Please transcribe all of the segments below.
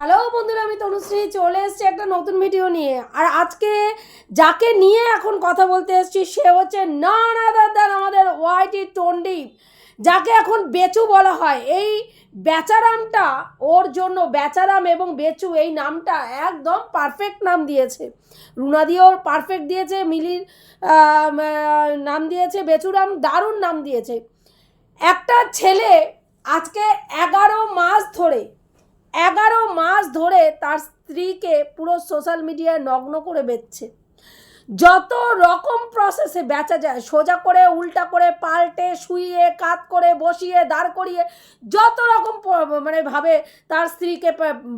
Hello বন্ধুরা, আমি তনুশ্রী, চলে এসেছি একটা নতুন ভিডিও নিয়ে। আর আজকে যাকে নিয়ে এখন কথা বলতে এসেছি, সে হচ্ছে দ্যান আমাদের ওয়াইটি টন্ডিপ যাকে এখন বেচু বলা হয়। এই বেচারামটা ওর জন্য বেচারাম এবং বেচু এই নামটা একদম পারফেক্ট নাম দিয়েছে। রুনা রুনাদিও পারফেক্ট দিয়েছে, মিলির নাম দিয়েছে, বেচুরাম দারুণ নাম দিয়েছে। একটা ছেলে আজকে এগারো মাস ধরে এগারো মাস ধরে তার স্ত্রীকে পুরো সোশ্যাল মিডিয়ায় নগ্ন করে বেচছে যত রকম প্রসেসে বেচা যায়, সোজা করে, উল্টা করে, পাল্টে, শুইয়ে, কাত করে, বসিয়ে, দাঁড় করিয়ে, যত রকম মানে ভাবে তার স্ত্রীকে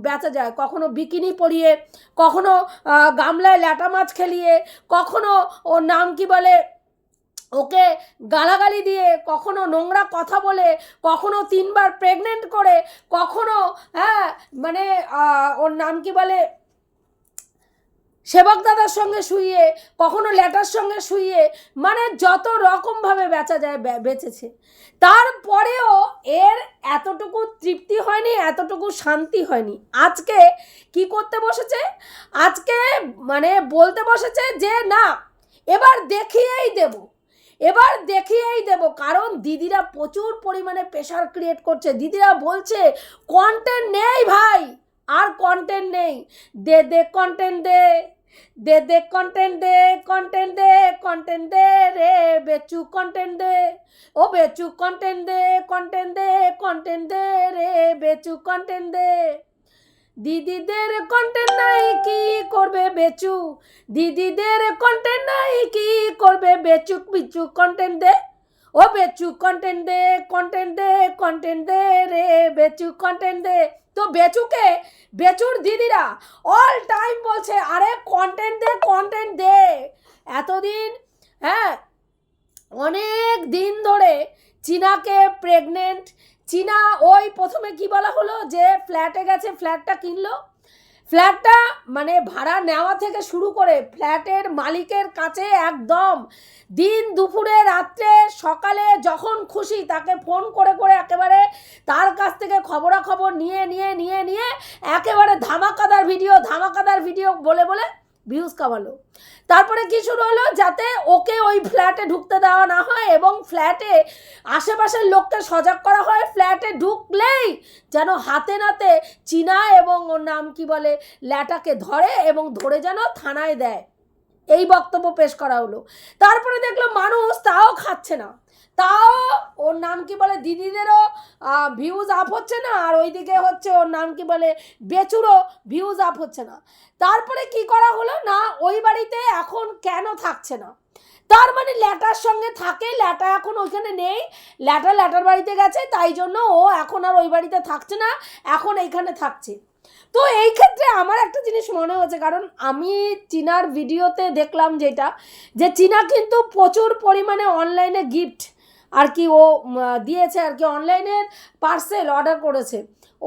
বেচা যায়, কখনো বিকিনি পরিয়ে, কখনো গামলায় ল্যাটা মাছ খেলিয়ে, কখনো ওর নাম কি বলে ওকে গালাগালি দিয়ে কখনো নোংরা কথা বলে, কখনো তিনবার প্রেগনেন্ট করে, কখনো হ্যাঁ মানে ওর নাম কি বলে? সেবক দাদার সঙ্গে শুইয়ে, কখনো ল্যাটার সঙ্গে শুইয়ে মানে যত রকমভাবে বেচা যায় বেচেছে। তারপরেও এর এতটুকু তৃপ্তি হয়নি, এতটুকু শান্তি হয়নি। আজকে কি করতে বসেছে? আজকে মানে বলতে বসেছে যে, না, এবার দেখিয়েই দেব। এবার দেখিয়েই দেব, কারণ দিদিরা প্রচুর পরিমাণে প্রেশার ক্রিয়েট করছে। দিদিরা বলছে কন্টেন্ট নেই ভাই, আর কন্টেন্ট নেই। দে দে কন্টেন্ট দে দে দে কন্টেন্ট দে কন্টেন্ট দে কন্টেন্ট দে রে, বেচু কন্টেন্ট দে। ও, বেচু কন্টেন্ট দে কন্টেন্ট দে কন্টেন্ট দে রে, বেচু কন্টেন্ট দে। দিদিদের কন্টেন্ট নাই, কি করবে বেচু? দিদিদের কন্টেন্ট নাই, কি করবে বেচুক বিচুক কন্টেন্ট দে। ও বেচু কন্টেন্ট দে কন্টেন্ট দে কন্টেন্ট দে রে, বেচু কন্টেন্ট দে। তো বেচুকে, বেচুর দিদিরা অল টাইম বলছে, আরে কন্টেন্ট দে কন্টেন্ট দে। এতদিন হ্যাঁ অনেক দিন ধরে চীনাকে প্রেগনেন্ট চীনা ওই প্রথমে কি বলা হলো? যে ফ্ল্যাটে গেছে ফ্ল্যাটটা কিনলো। ফ্ল্যাটটা মানে ভাড়া নেওয়া থেকে শুরু করে ফ্ল্যাটের মালিকের কাছে একদম দিন দুপুরে রাত্রে সকালে যখন খুশি তাকে ফোন করে করে একেবারে তার কাছ থেকে খবরাখবর নিয়ে নিয়ে নিয়ে নিয়ে একেবারে ধামাকাদার ভিডিও ধামাকাদার ভিডিও বলে বলে ভিউজ কামালো। তারপরে কি শুরু হলো? যাতে ওকে ওই ফ্ল্যাটে ঢুকতে দেওয়া না হয় এবং ফ্ল্যাটে আশেপাশের লোককে সজাগ করা হয়। ফ্ল্যাটে ঢুকলেই যেন হাতে নাতে চীনা এবং ওর নাম কি বলে, ল্যাটাকে ধরে এবং ধরে যেন থানায় দেয়। এই বক্তব্য পেশ করা হলো। তারপরে দেখল মানুষ তাও খাচ্ছে না। তাও ওর নাম কি বলে? দিদিদেরও ভিউজ আপ হচ্ছে না? আর ওইদিকে হচ্ছে ওর নাম কি বলে? বেচুরও ভিউজ আপ হচ্ছে না। তারপরে কি করা হলো? না, ওই বাড়িতে এখন কেন থাকছে না? তার মানে ল্যাটার সঙ্গে থাকে, ল্যাটা এখন ওইখানে নেই। ল্যাটা ল্যাটার বাড়িতে গেছে, তাই জন্য ও এখন আর ওই বাড়িতে থাকছে না, এখন এইখানে থাকছে। তো এই ক্ষেত্রে আমার একটা জিনিস মনে হচ্ছে কারণ আমি চীনার ভিডিওতে দেখলাম যেটা, যে চীনা কিন্তু প্রচুর পরিমাণে অনলাইনে গিফট আর কি ও দিয়েছে আর কি অনলাইনের পার্সেল অর্ডার করেছে।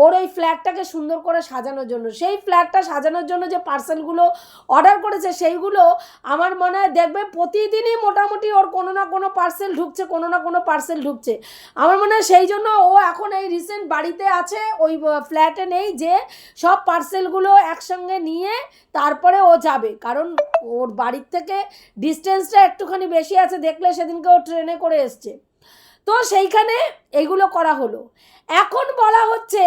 ওর ওই ফ্ল্যাটটাকে সুন্দর করে সাজানোর জন্য। সেই ফ্ল্যাটটা সাজানোর জন্য যে পার্সেলগুলো অর্ডার করেছে, সেইগুলো আমার মনে হয় দেখবে প্রতিদিনই মোটামুটি ওর কোনো না কোনো পার্সেল ঢুকছে, কোনো না কোনো পার্সেল ঢুকছে। আমার মনে হয় সেই জন্য ও এখন এই রিসেন্ট বাড়িতে আছে, ওই ফ্ল্যাটে নেই যে সব পার্সেলগুলো একসঙ্গে নিয়ে তারপরে ও যাবে। কারণ ওর বাড়ির থেকে ডিস্টেন্সটা একটুখানি বেশি আছে, দেখলে সেদিনকে ও ট্রেনে করে এসছে। তো সেইখানে এগুলো করা হলো। এখন বলা হচ্ছে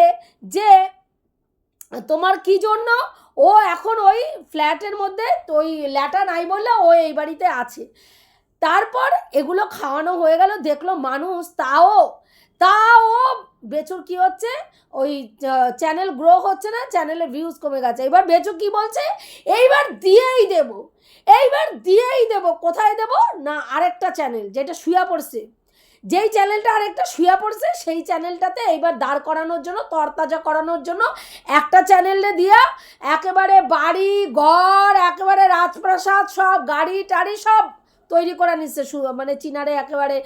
যে তোমার কি জন্য? ও এখন ওই ফ্ল্যাটের মধ্যে, তো ওই ল্যাটা নাই বললে ও এই বাড়িতে আছে। তারপর এগুলো খাওয়ানো হয়ে গেল, দেখল মানুষ, তাও তাও বেচুর কি হচ্ছে? ওই চ্যানেল গ্রো হচ্ছে না চ্যানেলের ভিউজ কমে গেছে। এবার বেচু কি বলছে? এইবার দিয়েই দেব। এইবার দিয়েই দেব। কোথায় দেব? না আরেকটা চ্যানেল যেটা শুয়া পড়ছে। যেই চ্যানেলটা আরেকটা শুয়া পড়ছে, সেই চ্যানেলটাতে এইবার দাঁড় করানোর জন্য, তরতাজা করানোর জন্য একটা চ্যানেলে দিয়া একেবারে বাড়ি, ঘর, একেবারে রাজপ্রাসাদ, সব গাড়ি টাড়ি সব তৈরি করে নিচ্ছে মানে চীনারে একেবারে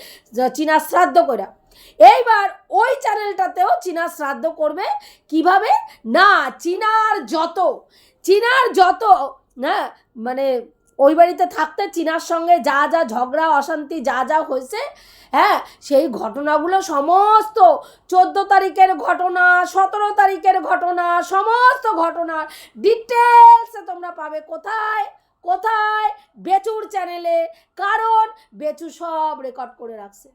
চীনা শ্রাদ্ধ করা এইবার ওই চ্যানেলটাতেও চীনা শ্রাদ্ধ করবে কীভাবে? না, চীনার যত চীনার যত, না মানে ওই বাড়িতে থাকতে চীনার সঙ্গে যা যা ঝগড়া, অশান্তি যা যা হয়েছে হ্যাঁ সেই ঘটনাগুলো সমস্ত চোদ্দ তারিখের ঘটনা, সতেরো তারিখের ঘটনা, সমস্ত ঘটনার ডিটেলসে তোমরা পাবে কোথায় কোথায় বেচুর চ্যানেলে, কারণ বেচু সব রেকর্ড করে রাখছে।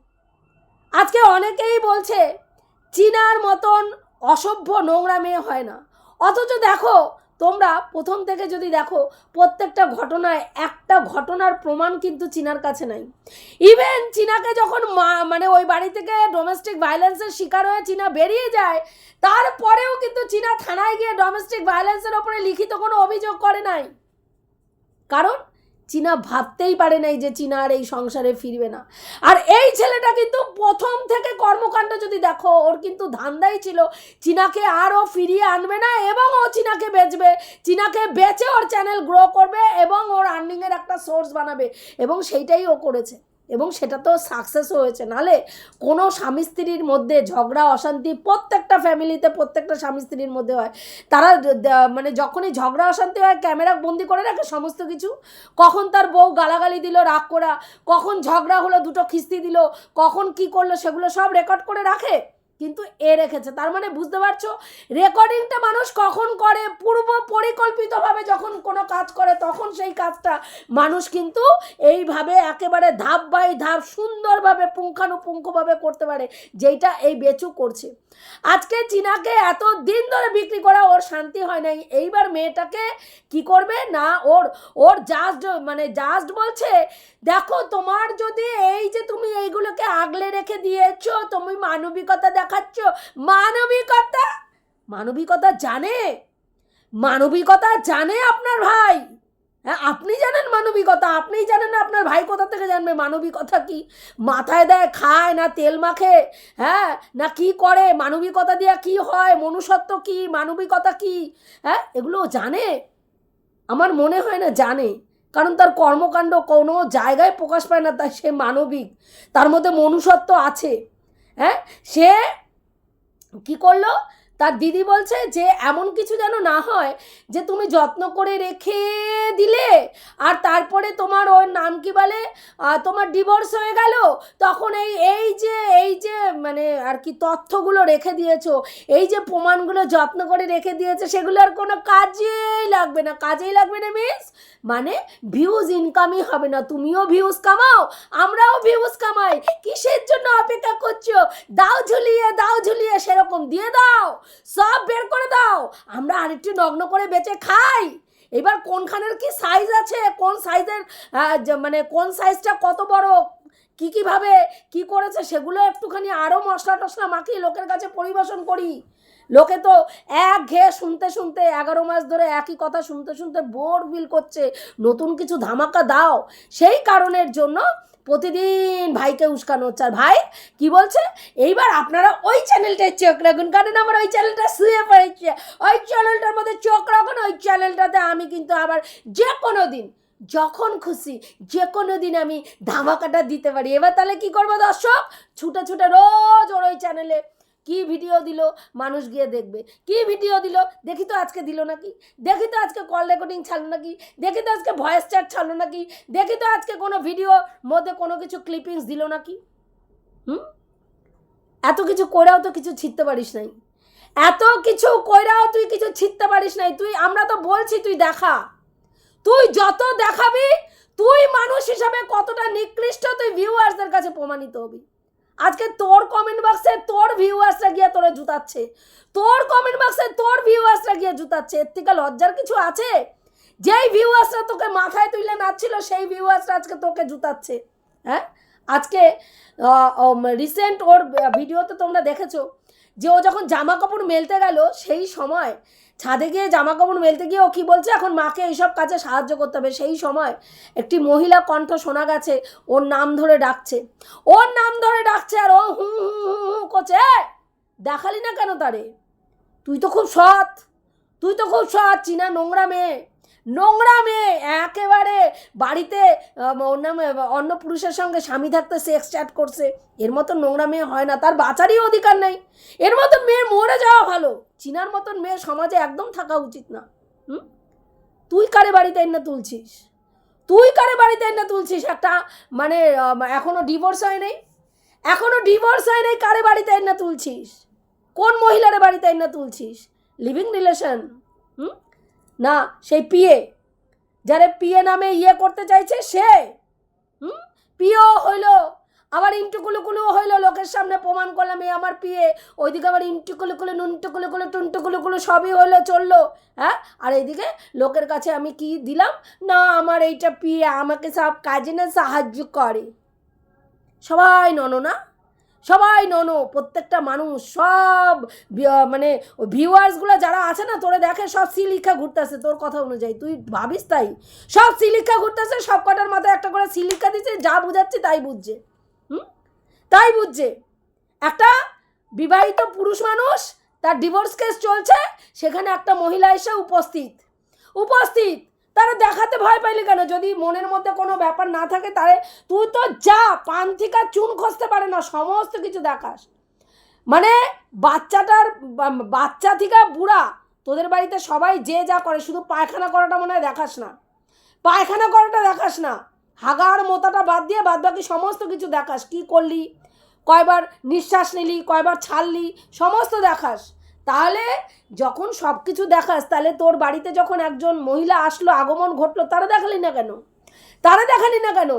আজকে অনেকেই বলছে, চীনার মতন অসভ্য নোংরা মেয়ে হয় না। অথচ দেখো তোমরা প্রথম থেকে যদি দেখো, প্রত্যেকটা ঘটনায় একটা ঘটনার প্রমাণ কিন্তু চীনার কাছে নাই। ইভেন চীনাকে যখন মানে ওই বাড়ি থেকে ডোমেস্টিক ভায়োলেন্সের শিকার হয়ে চীনা বেরিয়ে যায়, তারপরেও কিন্তু চীনা থানায় গিয়ে ডোমেস্টিক ভায়োলেন্সের ওপরে লিখিত কোনো অভিযোগ করে নাই। কারণ চীনা ভাবতেই পারে নাই যে চীনা আর এই সংসারে ফিরবে না। আর এই ছেলেটা কিন্তু প্রথম থেকে কর্মকাণ্ড যদি দেখো, ওর কিন্তু ধান্দাই ছিল। চীনাকে আরও ফিরিয়ে আনবে না এবং ও চীনাকে বেচবে। চীনাকে বেচে ওর চ্যানেল গ্রো করবে এবং ওর আর্নিংয়ের একটা সোর্স বানাবে এবং সেইটাই ও করেছে। এবং সেটা তো সাকসেসও হয়েছে। নালে কোনো স্বামী স্ত্রীর মধ্যে ঝগড়া, অশান্তি প্রত্যেকটা ফ্যামিলিতে প্রত্যেকটা স্বামী স্ত্রীর মধ্যে হয়। তারা মানে যখনই ঝগড়া, অশান্তি হয় ক্যামেরা বন্দি করে রাখে সমস্ত কিছু। কখন তার বউ গালাগালি দিল রাগ করা, কখন ঝগড়া হলো, দুটো খিস্তি দিল, কখন কি করল, সেগুলো সব রেকর্ড করে রাখে। কিন্তু এ রেখেছে। তার মানে বুঝতে পারছ? রেকর্ডিংটা মানুষ কখন করে? পূর্ব পরিকল্পিতভাবে যখন কোনো কাজ করে, তখন সেই কাজটা মানুষ কিন্তু এইভাবে একেবারে ধাপ বাই ধাপ সুন্দরভাবে পুঙ্খানুপুঙ্খভাবে করতে পারে, যেইটা এই বেচু করছে। আজকে চীনাকে এত দিন ধরে বিক্রি করা ওর শান্তি হয় নাই। এইবার মেয়েটাকে কি করবে? না, ওর ওর জাস্ট মানে জাস্ট বলছে, দেখো, তোমার যদি এই যে তুমি এইগুলোকে আগলে রেখে দিয়েছ, তুমি মানবিকতা দেখাচ্ছ? মানবিকতা? মানবিকতা জানে? মানবিকতা জানে আপনার ভাই? হ্যাঁ আপনি জানেন মানবিকতা? আপনিই জানেন আপনার ভাই কোথা থেকে জানবে মানবিকতা কি? মাথায় দেয়, খায় না তেল মাখে? হ্যাঁ না কি করে? মানবিকতা দিয়া কি হয়? মনুষ্যত্ব কি? মানবিকতা কি? হ্যাঁ এগুলো জানে? আমার মনে হয় না জানে। কারণ তার কর্মকাণ্ড কোনো জায়গায় প্রকাশ পায় না, তাই সে মানবিক। তার মধ্যে মনুষ্যত্ব আছে। হ্যাঁ? সে কি করল? তার দিদি বলছে যে, এমন কিছু যেন না হয় যে তুমি যত্ন করে রেখে দিলে আর তারপরে তোমার ওর নাম কি বলে? তোমার ডিভোর্স হয়ে গেল। তখন এই এই যে এই যে মানে আর কি তথ্যগুলো রেখে দিয়েছ, এই যে প্রমাণগুলো যত্ন করে রেখে দিয়েছে, সেগুলো আর কোনো কাজেই লাগবে না। কাজেই লাগবে না মিস মানে ভিউজ ইনকামই হবে না। তুমিও ভিউজ কামাও, আমরাও ভিউজ কামাই। কিসের জন্য অপেক্ষা করছ? দাও ঝুলিয়ে দাও ঝুলিয়ে, সেরকম দিয়ে দাও। সব বের করে দাও। আমরা আরেকটু নগ্ন করে বেঁচে খাই। এবার কোনখানের কি সাইজ আছে? কোন সাইজের মানে কোন সাইজটা কত বড়? কি কীভাবে কি করেছে? সেগুলো একটুখানি আরও মশলা টশলা মাখিয়ে লোকের কাছে পরিবেশন করি। লোকে তো এক ঘেয়ে শুনতে শুনতে এগারো মাস ধরে একই কথা শুনতে শুনতে বোর ফিল করছে। নতুন কিছু ধামাকা দাও। সেই কারণের জন্য প্রতিদিন ভাইকে উস্কানো হচ্ছে। আর ভাই কি বলছে? এইবার আপনারা ওই চ্যানেলটায় চোখ রাখুন, কারণ আমার ওই চ্যানেলটা শুয়ে পড়েছে। ওই চ্যানেলটার মধ্যে চোখ রাখুন, ওই চ্যানেলটাতে আমি কিন্তু আবার যে কোনো দিন, যখন খুশি যে কোনো দিন আমি ধামাকাটা দিতে পারি। এবার তাহলে কি করব দর্শক? ছুটে ছুটে রোজ ওর ওই চ্যানেলে কি ভিডিও দিল? মানুষ গিয়ে দেখবে। কি ভিডিও দিল? দেখি তো আজকে দিল নাকি? দেখি তো আজকে কল রেকর্ডিং ছাড়লো নাকি? দেখি তো আজকে ভয়েস চ্যাট ছাড়লো নাকি? দেখি তো আজকে কোনো ভিডিও মধ্যে কোনো কিছু ক্লিপিংস দিল নাকি? হুম? এত কিছু করেও তো কিছু ছিটতে পারিস নাই। এত কিছু কইরাও তুই কিছু ছিটতে পারিস নাই। তুই, আমরা তো বলছি তুই দেখা। তুই যত দেখাবি, তুই মানুষ হিসাবে কতটা নিকৃষ্ট তুই ভিউয়ার্সদের কাছে প্রমাণিত হবি। আজকে তোর কমেন্ট বক্সে তোর ভিউয়ার্সরা গিয়ে তোরে জুতাচ্ছে। তোর কমেন্ট বক্সে তোর ভিউয়ার্সরা গিয়ে জুতাচ্ছে। এর থেকে লজ্জার কিছু আছে? যেই ভিউয়ার্সরা তোকে মাথায় তুলে নাচছিল, সেই ভিউয়ার্সরা আজকে তোকে জুতাচ্ছে। হ্যাঁ? আজকে রিসেন্ট ওর ভিডিওতে তোমরা দেখেছ। যে ও যখন জামা কাপড় মেলতে গেল, সেই সময় ছাদে গিয়ে জামা কাপড় মেলতে গিয়ে ও কি বলছে, এখন মাকে এইসব কাজে সাহায্য করতে হবে। সেই সময় একটি মহিলা কণ্ঠ শোনা গেছে, ওর নাম ধরে ডাকছে। ওর নাম ধরে ডাকছে আর ও হুম হুম হুম করছে দেখালি না কেন তারে? তুই তো খুব সৎ, তুই তো খুব সৎ, চীনা নোংরা মেয়ে। নোংরা মেয়ে একেবারে বাড়িতে নামে অন্য পুরুষের সঙ্গে স্বামী থাকতে সেক্স চ্যাট করছে। এর মতো নোংরা মেয়ে হয় না তার বাঁচারই অধিকার নেই। এর মতো মেয়ে মরে যাওয়া ভালো চিনার মতন মেয়ে সমাজে একদম থাকা উচিত না। হুম? তুই কারে বাড়িতে এনে তুলছিস? তুই কারে বাড়িতে এনে তুলছিস? একটা মানে আহ, এখনও ডিভোর্স হয় নাই? এখনও ডিভোর্স হয় নাই কারে বাড়িতে এনে তুলছিস? কোন মহিলারে বাড়িতে এনে তুলছিস? লিভিং রিলেশন হুম? না, সেই পিয়ে। যারে পিয়ে নামে ইয়ে করতে চাইছে সে। হুম? পিও হইল। আবার ইন্টুকুলুকুলু হইল। লোকের সামনে প্রমাণ করলাম, এই আমার পিয়ে। ওইদিকে আবার ইন্টুকুলুকুলু, নুনটুকুলুকুলু, টুনটুকুলুকুলু সবই হইল, চলল। হ্যাঁ? আর এইদিকে লোকের কাছে আমি কি দিলাম? না, আমার এইটা পিয়ে আমাকে সব কাজে না সাহায্য করে। সবাই ননো না সবাই ননো, প্রত্যেকটা মানুষ, সব মানে ভিউয়ার্সগুলো যারা আছে না, তোরে দেখে সব সি লিখা ঘুরতেছে, তোর কথা অনুযায়ী। তুই ভাবিস তাই? সব সি লিখা ঘুরতেছে, সব কটার মাথায় একটা করে লিখা দিচ্ছে যা বুঝাচ্ছে তাই বুঝছে। হুম? তাই বুঝছে। একটা বিবাহিত পুরুষ মানুষ, তার ডিভোর্স কেস চলছে, সেখানে একটা মহিলা এসে উপস্থিত। উপস্থিত। তারা দেখাতে ভয় পাইলি কেন? যদি মনের মধ্যে কোনো ব্যাপার না থাকে, তাহলে তুই তো যা পান থেকে চুন খসতে পারে না, সমস্ত কিছু দেখাস। মানে বাচ্চাটার বাচ্চা থেকে বুড়া, তোদের বাড়িতে সবাই যে যা করে, শুধু পায়খানা করাটা মনে হয় দেখাস না। পায়খানা করাটা দেখাস না। হাগার মোতাটা বাদ দিয়ে বাদ বাকি সমস্ত কিছু দেখাস। কি করলি? কয়বার নিঃশ্বাস নিলি, কয়বার ছাড়লি, সমস্ত দেখাস। তাহলে যখন সব কিছু দেখাস, তাহলে তোর বাড়িতে যখন একজন মহিলা আসলো, আগমন ঘটলো, তারা দেখালি না কেন? তারা দেখালি না কেন?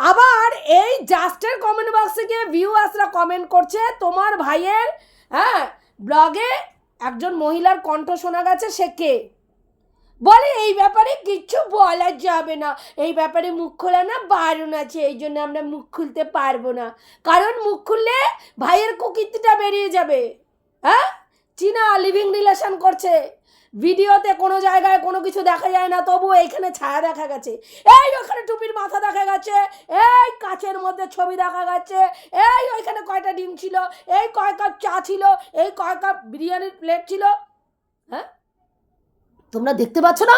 আবার এই জাস্টের কমেন্ট বক্সে গিয়ে ভিউয়ার্সরা কমেন্ট করছে, তোমার ভাইয়ের হ্যাঁ ব্লগে একজন মহিলার কণ্ঠ শোনা গেছে, সে কে? বলে, এই ব্যাপারে কিচ্ছু বলা যাবে না। এই ব্যাপারে মুখ খোলা না, বারণ আছে, এই জন্য আমরা মুখ খুলতে পারব না। কারণ মুখ খুললে ভাইয়ের কুকীর্তিটা বেরিয়ে যাবে হ্যাঁ? চীনা লিভিং রিলেশন করছে। ভিডিওতে কোনো জায়গায় কোনো কিছু দেখা যায় না তবু এইখানে ছায়া দেখা গেছে। এই ওখানে টুপির মাথা দেখা গেছে, এই কাচের মধ্যে ছবি দেখা গেছে, এই ওইখানে কয়টা ডিম ছিল, এই কয় কাপ চা ছিল, এই কয় কাপ বিরিয়ানির প্লেট ছিল। হ্যাঁ? তোমরা দেখতে পাচ্ছ না?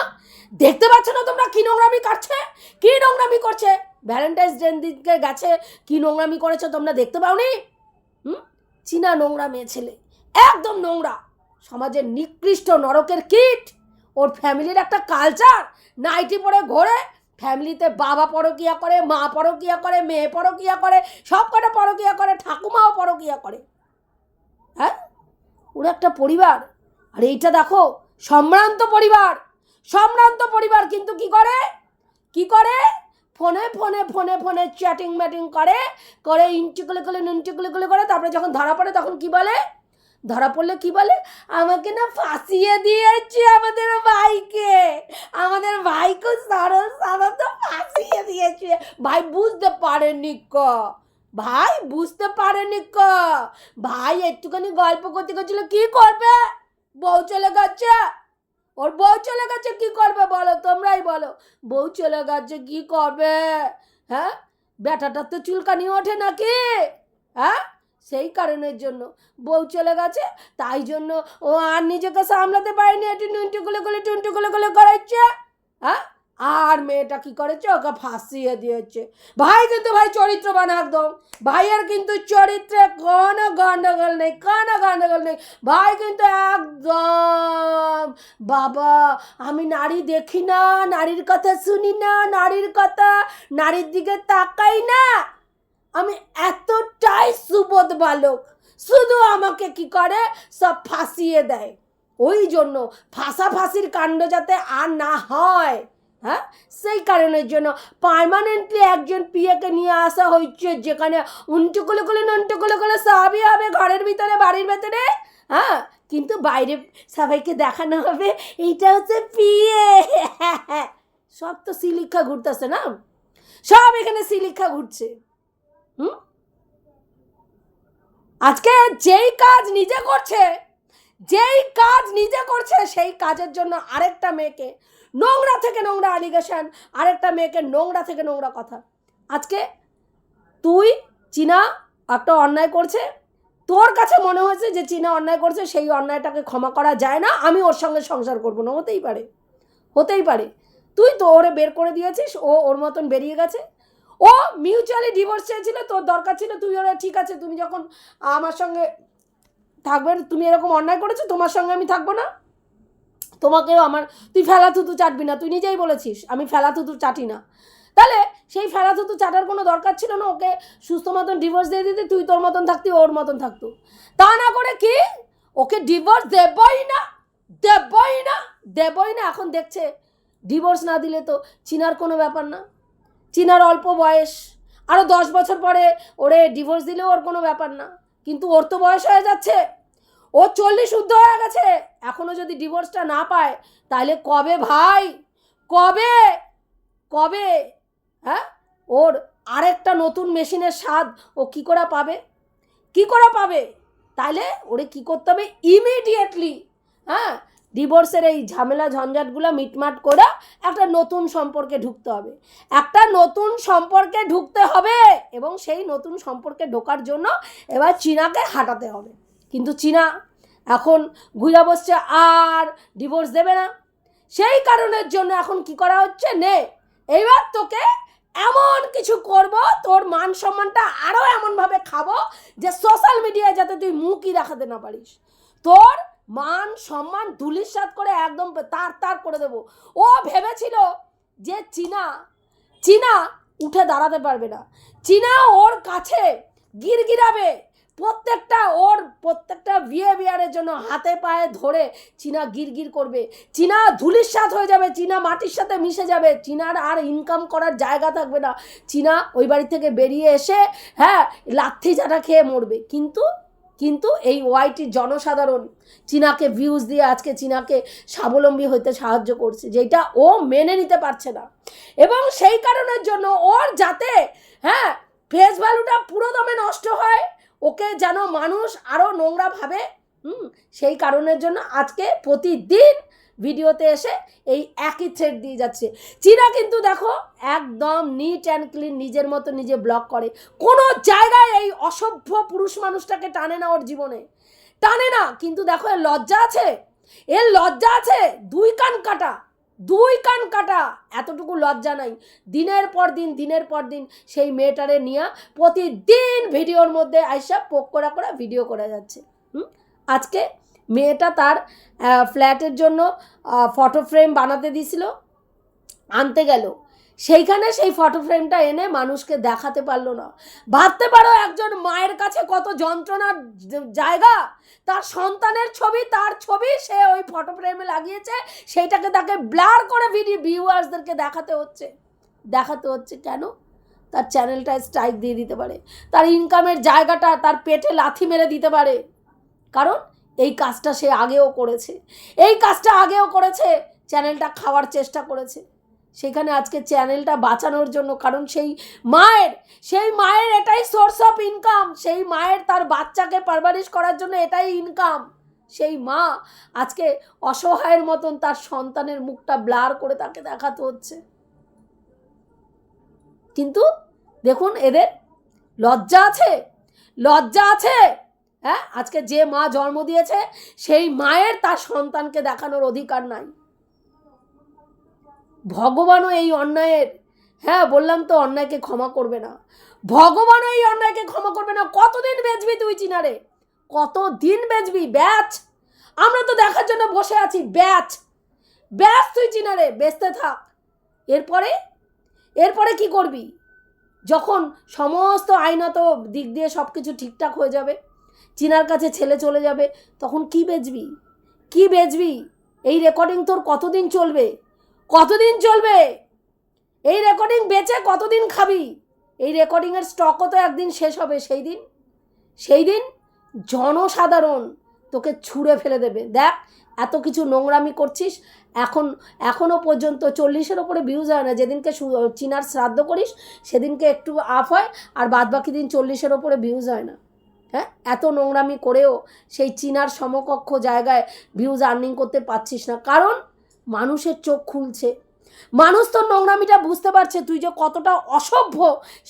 দেখতে পাচ্ছ না তোমরা কি নোংরামি করছে কি নোংরামি করছে? ভ্যালেন্টাইন্স ডে দিকে গেছে, কি নোংরামি করেছে তোমরা দেখতে পাওনি? হুম? চীনা নোংরা মেয়ে ছেলে। একদম নোংরা। সমাজের নিকৃষ্ট নরকের কীট, ওর ফ্যামিলির একটা কালচার। নাইটি পরে ঘোরে, ফ্যামিলিতে বাবা পরকিয়া করে, মা পরকিয়া করে, মেয়ে পরকিয়া করে, সব কটা পরকিয়া করে, ঠাকুমাও পরকিয়া করে। হ্যাঁ? ওর একটা পরিবার। আর এইটা দেখো, সম্ভ্রান্ত পরিবার। সম্ভ্রান্ত পরিবার কিন্তু কি করে? কি করে? ফোনে ফোনে ফোনে ফোনে চ্যাটিং ম্যাটিং করে করে ইন্টিকুলে করে নুনটিকুলে করে করে, তারপরে যখন ধরা পড়ে তখন কি বলে? ধরা পড়লে কি বলে? আমাকে না ফাঁসিয়ে দিয়েছে আমাদের ভাইকে। আমাদের ভাইকে সরল সরল তো ফাঁসিয়ে দিয়েছে। ভাই, বুঝতে পারেনি ক। ভাই, বুঝতে পারেনি ক। ভাই, একটুখানি গল্প করতে গেছিল, কি করবে? বউ চলে গেছে। ওর বউ চলে গেছে, কি করবে বলো? তোমরাই বলো। বউ চলে গেছে, কি করবে? হ্যাঁ? বেটাটার তো চুলকানি ওঠে নাকি? হ্যাঁ? সেই কারণের জন্য বউ চলে গেছে, তাই জন্য ও আর নিজেকে সামলাতে পারেনি একটু নুনটু গুলে গুলে, টুনটু গুলে গুলে করাচ্ছে হ্যাঁ? আর মেয়েটা কি করেছে? ওকে ফাঁসিয়ে দিয়েছে। ভাই কিন্তু ভাই চরিত্রবান একদম। ভাইয়ের কিন্তু চরিত্রে কোনো গন্ডগোল নেই, কোনো গন্ডগোল নেই। ভাই কিন্তু একদম, বাবা, আমি নারী দেখি না, নারীর কথা শুনি না, নারীর কথা, নারীর দিকে তাকাই না। আমি এতটাই সুবোধ বালক শুধু আমাকে কি করে? সব ফাঁসিয়ে দেয়। ওই জন্য ফাঁসাফাঁসির কাণ্ড যাতে আর না হয় হ্যাঁ? সেই কারণের জন্য পার্মানেন্টলি একজন পিয়াকে নিয়ে আসা হচ্ছে যেখানে উনটুকুলো কুলো নুনটুকুলো কুলো সবই হবে ঘরের ভিতরে, বাড়ির ভেতরে হ্যাঁ? কিন্তু বাইরে সবাইকে দেখানো হবে, এইটা হচ্ছে পিয়ে। সব তো সিলিক্ষা ঘুরতেছে না? সব এখানে সিলিক্ষা ঘুরছে। হুম? আজকে যেই কাজ নিজে করছে, যেই কাজ নিজে করছে, সেই কাজের জন্য আরেকটা মেয়েকে নোংরা থেকে নোংরা অ্যালিগেশন আরেকটা মেয়েকে নোংরা থেকে নোংরা কথা। আজকে তুই চীনা একটা অন্যায় করছে, তোর কাছে মনে হয়েছে যে চীনা অন্যায় করছে, সেই অন্যায়টাকে ক্ষমা করা যায় না, আমি ওর সঙ্গে সংসার করব না, হতেই পারে হতেই পারে। তুই তো ওরে বের করে দিয়েছিস, ও ওর মতন বেরিয়ে গেছে ও মিউচুয়ালি ডিভোর্স চেয়েছিল, তোর দরকার ছিল, তুই ওরা ঠিক আছে, তুমি যখন আমার সঙ্গে থাকবে, তুমি এরকম অন্যায় করেছ, তোমার সঙ্গে আমি থাকব না। তোমাকেও আমার, তুই ফেলা থুতু চাটবি না, তুই নিজেই বলেছিস, আমি ফেলা থুতু চাটি না। তাহলে সেই ফেলা থুতু চাটার কোনো দরকার ছিল না, ওকে সুস্থ মতন ডিভোর্স দিয়ে দিতে, তুই তোর মতন থাকতি, ওর মতন থাকতো। তা না করে কি? ওকে ডিভোর্স দেবই না দেবই না দেবই না। এখন দেখছে ডিভোর্স না দিলে তো চিনার কোনো ব্যাপার না। চিনার অল্প বয়স। আরও দশ বছর পরে ওরে ডিভোর্স দিলেও ওর কোনো ব্যাপার না। কিন্তু ওর তো বয়স হয়ে যাচ্ছে। ও চল্লিশ শুদ্ধ হয়ে গেছে। এখনও যদি ডিভোর্সটা না পায়, তাহলে কবে ভাই? কবে? কবে? হ্যাঁ? ওর আরেকটা নতুন মেশিনের স্বাদ ও কি করে পাবে? কি করে পাবে? তাহলে ওরে কি করতে হবে? ইমিডিয়েটলি হ্যাঁ? ডিভোর্সের এই ঝামেলা ঝঞ্ঝাটগুলো মিটমাট করে একটা নতুন সম্পর্কে ঢুকতে হবে। একটা নতুন সম্পর্কে ঢুকতে হবে এবং সেই নতুন সম্পর্কে ঢোকার জন্য এবার চীনাকে হাঁটাতে হবে। কিন্তু চীনা এখন ঘুরে বসছে, আর ডিভোর্স দেবে না। সেই কারণের জন্য এখন কি করা হচ্ছে? নে, এইবার তোকে এমন কিছু করব, তোর মান সম্মানটা আরও এমনভাবে খাব যে সোশ্যাল মিডিয়ায় যাতে তুই মুখই দেখাতে না পারিস। তোর মান, সম্মান ধুলিসাৎ করে একদম তার তার করে দেব। ও ভেবেছিল যে চীনা চীনা উঠে দাঁড়াতে পারবে না। চীনা ওর কাছে গিরগিরাবে। প্রত্যেকটা ওর প্রত্যেকটা বিহেভিয়ারের জন্য হাতে পায়ে ধরে চীনা গিরগির করবে। চীনা ধুলিস্বাদ হয়ে যাবে, চীনা মাটির সাথে মিশে যাবে। চীনার আর ইনকাম করার জায়গা থাকবে না। চীনা ওই বাড়ি থেকে বেরিয়ে এসে হ্যাঁ লাথি চাটা খেয়ে মরবে। কিন্তু কিন্তু এই ওয়াইটি জনসাধারণ চীনাকে ভিউজ দিয়ে আজকে চীনাকে স্বাবলম্বী হতে সাহায্য করছে, যেটা ও মেনে নিতে পারছে না। এবং সেই কারণের জন্য ওর যাতে হ্যাঁ ফেস ভ্যালুটা পুরো দমে নষ্ট হয়, ওকে যেন মানুষ আরও নোংরাভাবে হুম, সেই কারণের জন্য আজকে প্রতিদিন ভিডিওতে এসে এই একই থ্রেড দিয়ে যাচ্ছে। চীনা কিন্তু দেখো একদম নিট অ্যান্ড ক্লিন নিজের মতো নিজে ব্লগ করে। কোনো জায়গায় এই অসভ্য পুরুষ মানুষটাকে টানে না ওর জীবনে। টানে না, কিন্তু দেখো এর লজ্জা আছে। এর লজ্জা আছে, দুই কান কাটা, দুই কান কাটা। এতটুকু লজ্জা নাই। দিনের পর দিন, দিনের পর দিন সেই মেয়েটারে নিয়ে প্রতিদিন ভিডিওর মধ্যে আইসা পোক করা করা ভিডিও করা যাচ্ছে। হুম? আজকে মেয়েটা তার ফ্ল্যাটের জন্য ফটো ফ্রেম বানাতে দিছিল আনতে গেল। সেইখানে সেই ফটো ফ্রেমটা এনে মানুষকে দেখাতে পারল না। ভাবতে পারো একজন মায়ের কাছে কত যন্ত্রণার জায়গা? তার সন্তানের ছবি, তার ছবি সে ওই ফটো ফ্রেমে লাগিয়েছে, সেইটাকে তাকে ব্লার করে ভিডিও ভিউয়ার্সদেরকে দেখাতে হচ্ছে। দেখাতে হচ্ছে কেন? তার চ্যানেলটায় স্ট্রাইক দিয়ে দিতে পারে। তার ইনকামের জায়গাটা তার পেটে লাথি মেরে দিতে পারে। কারণ এই কাজটা সে আগেও করেছে। এই কাজটা আগেও করেছে, চ্যানেলটা খাওয়ার চেষ্টা করেছে। সেখানে আজকে চ্যানেলটা বাঁচানোর জন্য, কারণ সেই মায়ের সেই মায়ের এটাই সোর্স অফ ইনকাম সেই মায়ের তার বাচ্চাকে পারভারিশ করার জন্য এটাই ইনকাম সেই মা আজকে অসহায়ের মতন তার সন্তানের মুখটা ব্লার করে তাকে দেখাতে হচ্ছে। কিন্তু দেখুন, এদের লজ্জা আছে লজ্জা আছে। হ্যাঁ? আজকে যে মা জন্ম দিয়েছে, সেই মায়ের তার সন্তানকে দেখানোর অধিকার নাই। ভগবানও এই অন্যায়ের হ্যাঁ বললাম তো, অন্যায়কে ক্ষমা করবে না। ভগবানও এই অন্যায়কে ক্ষমা করবে না। কতদিন বেচবি তুই, চিনারে? কতদিন বেচবি? ব্যাচ আমরা তো দেখার জন্য বসে আছি ব্যাচ ব্যাচ তুই, চিনারে, বেচতে থাক। এরপরে? এরপরে কি করবি? যখন সমস্ত আইনত দিক দিয়ে সব কিছু ঠিকঠাক হয়ে যাবে। চিনার কাছে ছেলে চলে যাবে, তখন কি বেচবি? কি বেচবি? এই রেকর্ডিং তোর কতদিন চলবে? কতদিন চলবে? এই রেকর্ডিং বেচে কতদিন খাবি? এই রেকর্ডিংয়ের স্টকও তো একদিন শেষ হবে, সেই দিন। সেই দিন জনসাধারণ তোকে ছুঁড়ে ফেলে দেবে। দেখ, এত কিছু নোংরামি করছিস, এখন এখনও পর্যন্ত চল্লিশের ওপরে ভিউজ হয় না। যেদিনকে চিনার শ্রাদ্ধ করিস, সেদিনকে একটু আপ হয়, আর বাদ বাকি দিন চল্লিশের ওপরে ভিউজ হয় না। হ্যাঁ? এত নোংরামি করেও সেই চিনার সমকক্ষ জায়গায় ভিউজ আর্নিং করতে পারছিস না। কারণ মানুষের চোখ খুলছে। মানুষ তোর নোংরামিটা বুঝতে পারছে। তুই যে কতটা অসভ্য,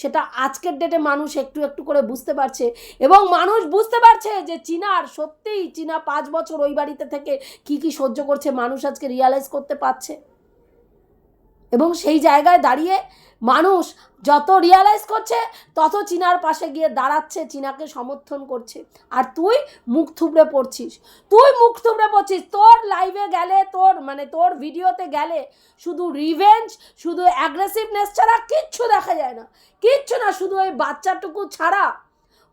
সেটা আজকের ডেটে মানুষ একটু একটু করে বুঝতে পারছে। এবং মানুষ বুঝতে পারছে যে চীনার সত্যিই চীনা পাঁচ বছর ওই বাড়িতে থেকে কি কি সহ্য করছে, মানুষ আজকে রিয়ালাইজ করতে পারছে। এবং সেই জায়গায় দাঁড়িয়ে মানুষ যত রিয়ালাইজ করছে, তত চীনার পাশে গিয়ে দাঁড়াচ্ছে, চীনাকে সমর্থন করছে। আর তুই মুখ থুবড়ে পড়ছিস। তুই মুখ থুবড়ে পড়ছিস। তোর লাইভে গেলে, তোর মানে তোর ভিডিওতে গেলে শুধু রিভেঞ্জ শুধু অ্যাগ্রেসিভনেস ছাড়া কিচ্ছু দেখা যায় না। কিচ্ছু না, শুধু ওই বাচ্চাটুকু ছাড়া,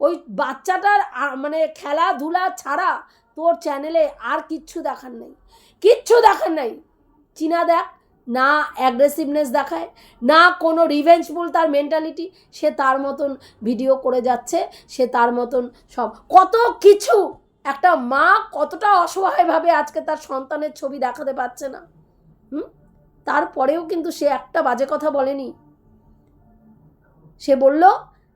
ওই বাচ্চাটার মানে খেলাধুলা ছাড়া তোর চ্যানেলে আর কিচ্ছু দেখার নেই। কিচ্ছু দেখার নেই। চীনা দেখ না অ্যাগ্রেসিভনেস দেখায়, না কোনো রিভেঞ্জফুল তার মেন্টালিটি সে তার মতন ভিডিও করে যাচ্ছে, সে তার মতন সব। কত কিছু একটা মা কতটা অসহায়ভাবে আজকে তার সন্তানের ছবি দেখাতে পারছে না। হুম? তারপরেও কিন্তু সে একটা বাজে কথা বলেনি। সে বলল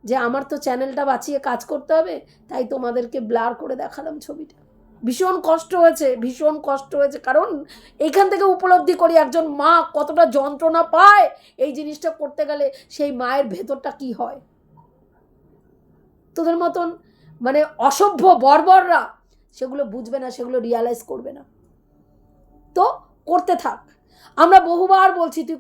যে, আমার তো চ্যানেলটা বাঁচিয়ে কাজ করতে হবে, তাই তোমাদেরকে ব্লার করে দেখালাম ছবিটা। ভীষণ কষ্ট হয়েছে, ভীষণ কষ্ট হয়েছে। কারণ এইখান থেকে উপলব্ধি করি একজন মা কতটা যন্ত্রণা পায় এই জিনিসটা করতে গেলে সেই মায়ের ভেতরটা কি হয়? তোদের মতন মানে অসভ্য বর্বররা সেগুলো বুঝবে না, সেগুলো রিয়ালাইজ করবে না। তো করতে থাক। আমরা বহুবার বলছি, তুই